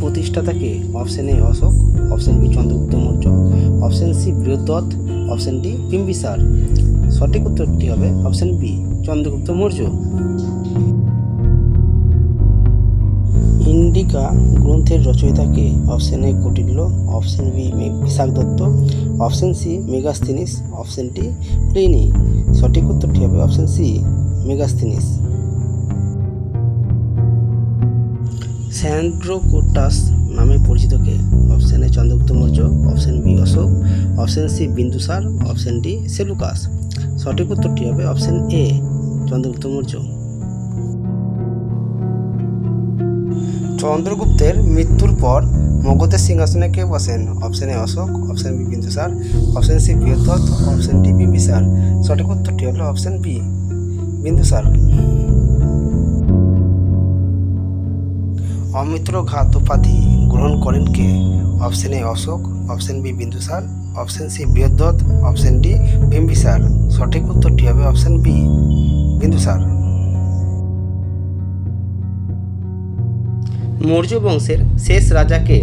প্রতিষ্ঠাতা কে option A Ashoka option B Chandragupta Maurya option C Brihadratha option D Bimbisara সঠিক উত্তরটি হবে option B Chandragupta Maurya. Indica গ্রন্থের রচয়িতাকে option A Kautilya option B Vishakha Datta option C Megasthenes option D Pliny সঠিক উত্তরটি হবে option C Megasthenes. Sandrocottus নামে পরিচিত কে? Option A Chandragupta Maurya, option B Ashoka, option C Bindusara, option D Seleucus. সঠিক উত্তরটি হবে option A, Chandragupta Maurya. চন্দ্রগুপ্তের মৃত্যুর পর মগধের সিংহাসনে কে বসেন? Option A Ashoka, option B Bindusara, option C Brihadratha option D Bimbisara. সঠিক উত্তরটি হলো অপশন বি, বিন্দুসার। অমিত্র ঘাত উপাধি গ্রহণ করেন কে? Option A Ashoka, option B Bindusara, option C Brihadratha option D Bimbisara. সঠিক উত্তরটি হবে অপশন বি বিন্দুসার। মৌর্য বংশের শেষ রাজাকে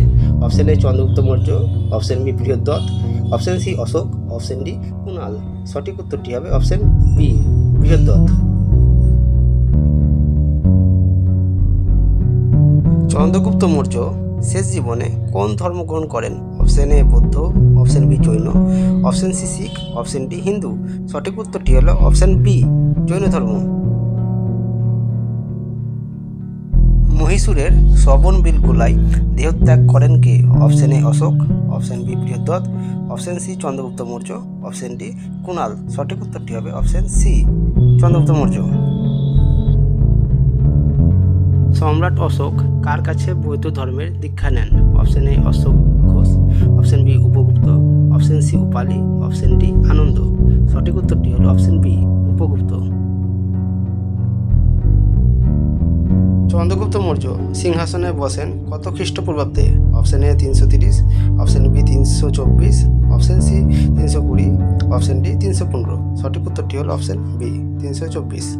option A Chandragupta Maurya, option B Brihadratha option C Ashoka, option D Kunal. সঠিক উত্তরটি হবে অপশন বি বৃহদ্রথ চন্দ্রগুপ্ত মৌর্য শেষ জীবনে কোন ধর্ম গ্রহণ করেন? অপশন এ বৌদ্ধ option B Jain option C শিখ অপশন ডি হিন্দু। সঠিক উত্তরটি হলো অপশন বি জৈন ধর্ম। মহীশূরের শ্রবণ বিলগুলাই দেহত্যাগ করেন কে? Option A Ashoka option B Brihadratha option C Chandragupta Maurya option D Kunal. সঠিক উত্তরটি হবে অপশন সি চন্দ্রগুপ্ত মৌর্য। সম্রাট অশোক কার কাছে বৌদ্ধ ধর্মের দীক্ষা নেন? Option A, Ashoka Ghosh. Option B, Upagupta. Option C, Upali. Option D, Ananda. সঠিক উত্তরটি হলো অপশন বি, উপগুপ্ত। চন্দ্রগুপ্ত মৌর্য সিংহাসনে বসেন কত খ্রিস্টপূর্বাব্দে? অপশন এ, তিনশো তিরিশ। অপশন বি, তিনশো চব্বিশ। অপশন সি, তিনশো কুড়ি। অপশন ডি, তিনশো পনেরো। সঠিক উত্তরটি হল অপশন বি, তিনশো চব্বিশ।